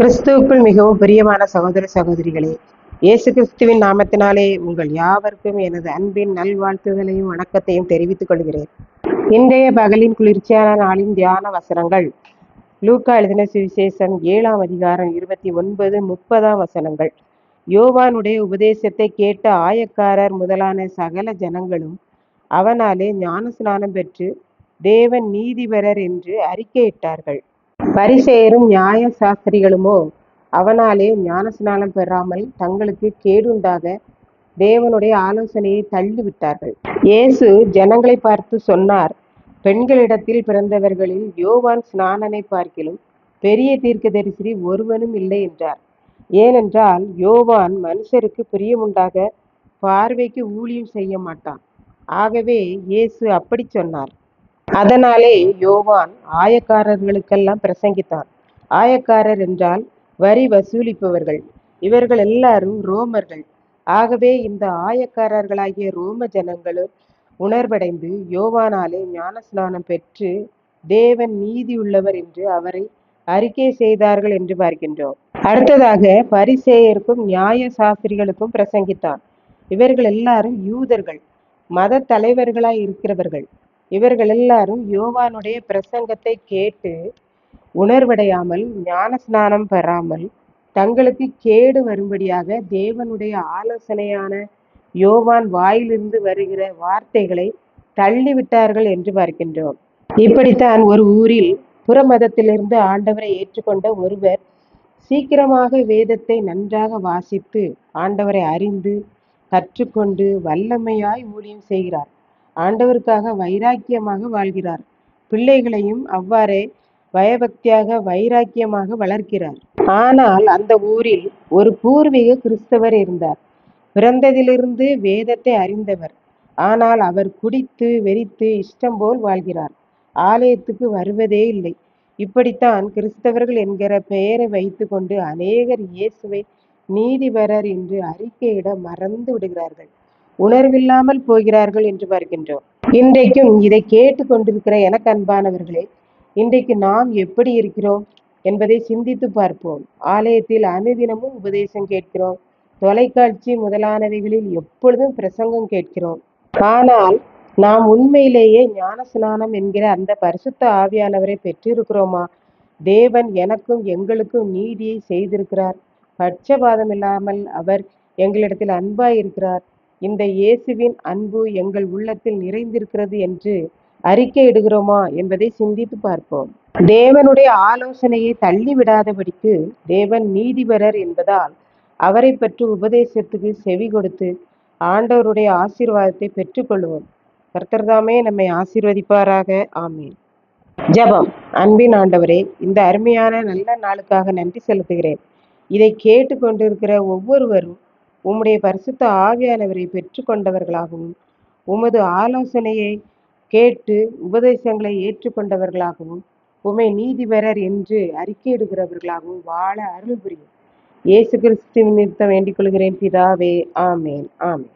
கிறிஸ்துவுக்குள் மிகவும் பிரியமான சகோதர சகோதரிகளே இயேசு கிறிஸ்துவின் நாமத்தினாலே உங்கள் யாவருக்கும் எனது அன்பின் நல்வாழ்த்துதலையும் வணக்கத்தையும் தெரிவித்துக் கொள்கிறேன். இன்றைய பகலின் குளிர்ச்சியான நாளின் தியான வசனங்கள் லூக்கா எழுதின சுவிசேஷம் ஏழாம் அதிகாரம் இருபத்தி ஒன்பது முப்பதாம் வசனங்கள். யோவானுடைய உபதேசத்தை கேட்ட ஆயக்காரர் முதலான சகல ஜனங்களும் அவனாலே ஞான ஸ்நானம் பெற்று தேவன் நீதிபரர் என்று அறிக்கையிட்டார்கள். பரிசெயரும் நியாய சாஸ்திரிகளுமோ அவனாலே ஞானஸ்நானம் பெறாமல் தங்களுக்கு கேடுண்டாக தேவனுடைய ஆலோசனையை தள்ளிவிட்டார்கள். இயேசு ஜனங்களை பார்த்து சொன்னார் பெண்களிடத்தில் பிறந்தவர்களில் யோவான் ஸ்நானனை பார்க்கிலும் பெரிய தீர்க்கதரிசி ஒருவனும் இல்லை என்றார். ஏனென்றால் யோவான் மனுஷருக்கு பிரியமுண்டாக பார்வைக்கு ஊழியம் செய்ய மாட்டான். ஆகவே இயேசு அப்படி சொன்னார் அதனாலே யோவான் ஆயக்காரர்களுக்கெல்லாம் பிரசங்கித்தான். ஆயக்காரர் என்றால் வரி வசூலிப்பவர்கள். இவர்கள் எல்லாரும் ரோமர்கள். ஆகவே இந்த ஆயக்காரர்களாகிய ரோம ஜனங்களும் உணர்வடைந்து யோவானாலே ஞானஸ்நானம் பெற்று தேவன் நீதி உள்ளவர் என்று அவரை அறிக்கை செய்தார்கள் என்று பார்க்கின்றோம். அடுத்ததாக பரிசேயருக்கும் நியாய சாஸ்திரிகளுக்கும் பிரசங்கித்தான். இவர்கள் எல்லாரும் யூதர்கள் மத தலைவர்களாய் இருக்கிறவர்கள். இவர்கள் எல்லாரும் யோவானுடைய பிரசங்கத்தை கேட்டு உணர்வடையாமல் ஞான ஸ்நானம் பெறாமல் தங்களுக்கு கேடு வரும்படியாக தேவனுடைய ஆலோசனையான யோவான் வாயிலிருந்து வருகிற வார்த்தைகளை தள்ளிவிட்டார்கள் என்று பார்க்கின்றோம். இப்படித்தான் ஒரு ஊரில் புறமதத்திலிருந்து ஆண்டவரை ஏற்றுக்கொண்ட ஒருவர் சீக்கிரமாக வேதத்தை நன்றாக வாசித்து ஆண்டவரை அறிந்து கற்றுக்கொண்டு வல்லமையாய் ஊழியம் செய்கிறார். ஆண்டவருக்காக வைராக்கியமாக வாழ்கிறார். பிள்ளைகளையும் அவ்வாறே பயபக்தியாக வைராக்கியமாக வளர்க்கிறார். ஆனால் அந்த ஊரில் ஒரு பூர்வீக கிறிஸ்தவர் இருந்தார். பிறந்ததிலிருந்து வேதத்தை அறிந்தவர். ஆனால் அவர் குடித்து வெறித்து இஷ்டம் போல் வாழ்கிறார். ஆலயத்துக்கு வருவதே இல்லை. இப்படித்தான் கிறிஸ்தவர்கள் என்கிற பெயரை வைத்துக்கொண்டு அநேகர் இயேசுவை நீதிபரர் என்று அறிக்கையிட மறந்து விடுகிறார்கள். உணர்வில்லாமல் போகிறார்கள் என்று வருகின்றோம். இன்றைக்கும் இதை கேட்டு கொண்டிருக்கிற எனக்கு அன்பானவர்களே இன்றைக்கு நாம் எப்படி இருக்கிறோம் என்பதை சிந்தித்து பார்ப்போம். ஆலயத்தில் அனுதினமும் உபதேசம் கேட்கிறோம். தொலைக்காட்சி முதலானவைகளில் எப்பொழுதும் பிரசங்கம் கேட்கிறோம். ஆனால் நாம் உண்மையிலேயே ஞானஸ்நானம் என்கிற அந்த பரிசுத்த ஆவியானவரை பெற்றிருக்கிறோமா? தேவன் எனக்கும் எங்களுக்கும் நீதியை செய்திருக்கிறார். பட்சபாதம் இல்லாமல் அவர் எங்களிடத்தில் அன்பாய் இருக்கிறார் இந்த இயேசுவின் அன்பு எங்கள் உள்ளத்தில் நிறைந்திருக்கிறது என்று அறிக்கையிடுகிறோமா என்பதை சிந்தித்து பார்ப்போம். தேவனுடைய ஆலோசனையை தள்ளிவிடாதபடிக்கு தேவன் நீதிபரர் என்பதால் அவரை பற்றி உபதேசத்துக்கு செவி கொடுத்து ஆண்டவருடைய ஆசீர்வாதத்தை பெற்றுக்கொள்வோம். கர்த்தர்தாமே நம்மை ஆசீர்வதிப்பாராக. ஆமீன். ஜபம். அன்பின் ஆண்டவரே இந்த அருமையான நல்ல நாளுக்காக நன்றி செலுத்துகிறேன். இதை கேட்டுக்கொண்டிருக்கிற ஒவ்வொருவரும் உம்முடைய பரிசுத்த ஆவியானவரை பெற்றுக்கொண்டவர்களாகவும் உமது ஆலோசனையை கேட்டு உபதேசங்களை ஏற்றுக்கொண்டவர்களாகவும் உமை நீதிபரர் என்று அறிக்கையிடுகிறவர்களாகவும் வாழ அருள் புரியும். இயேசு கிறிஸ்துவின் நிறுத்தம் வேண்டிக் கொள்கிறேன் பிதாவே ஆமேன் ஆமேன்.